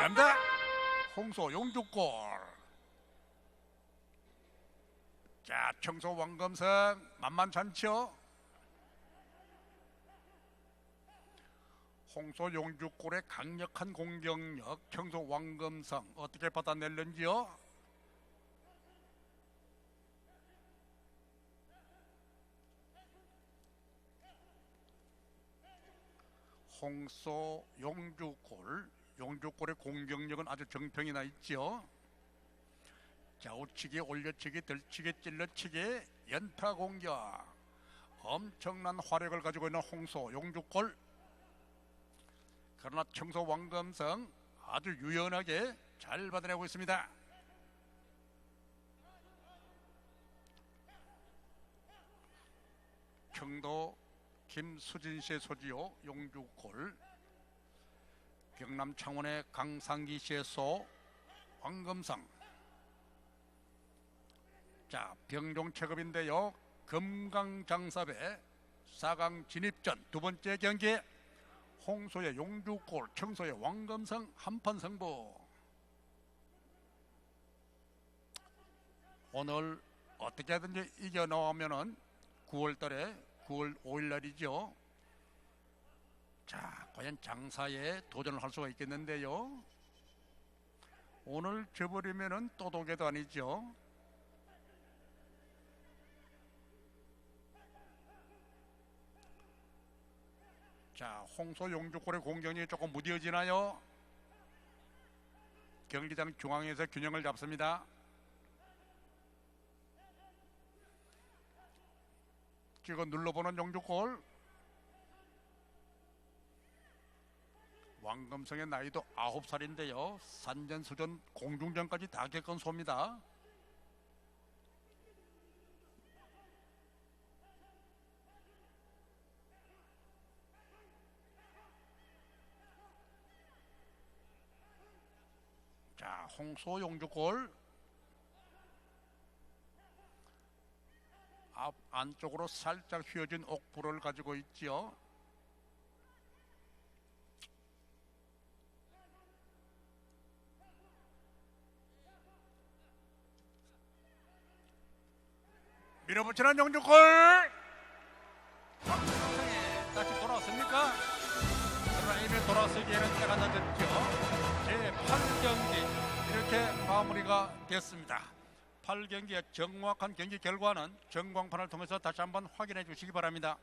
들어갑니다. 홍소 용주골. 자, 청소 왕검성 만만찮죠? 홍소 용주골의 강력한 공격력 청소 왕검성 어떻게 받아낼는지요? 홍소 용주골 용주골의 공격력은 아주 정평이 나 있죠. 좌우치기 올려치기 들치기 찔러치기 연타 공격 엄청난 화력을 가지고 있는 홍소 용주골 그러나 청소 왕검성 아주 유연하게 잘 받아내고 있습니다. 청도 김수진 씨의 소지요 용주골 경남 창원의 강상기 소 황금상. 자 병종 체급인데요. 금강장삽의 4강 진입전 두 번째 경기 홍소의 용주골 청소의 왕금성 한판 승부. 오늘 어떻게든지 이겨 나오면은 9월 달에 9월 5일 날이죠. 자, 과연 장사에 도전을 할 수가 있겠는데요. 오늘 져버리면은 또도개도 아니죠. 자, 홍소 용주골의 공격이 조금 무뎌지나요? 경기장 중앙에서 균형을 잡습니다. 지금 눌러보는 용주골 왕금성의 나이도 아홉 살인데요. 산전수전 공중전까지 다 겪은 소입니다. 자 홍소 용주골. 앞 안쪽으로 살짝 휘어진 옥불을 가지고 있지요. 밀어붙이는 박성에 다시 돌아왔습니까? 그러나 이미 돌아서기에는 때가 늦었죠. 제 8경기 이렇게 마무리가 됐습니다. 8경기의 정확한 경기 결과는 전광판을 통해서 다시 한번 확인해 주시기 바랍니다.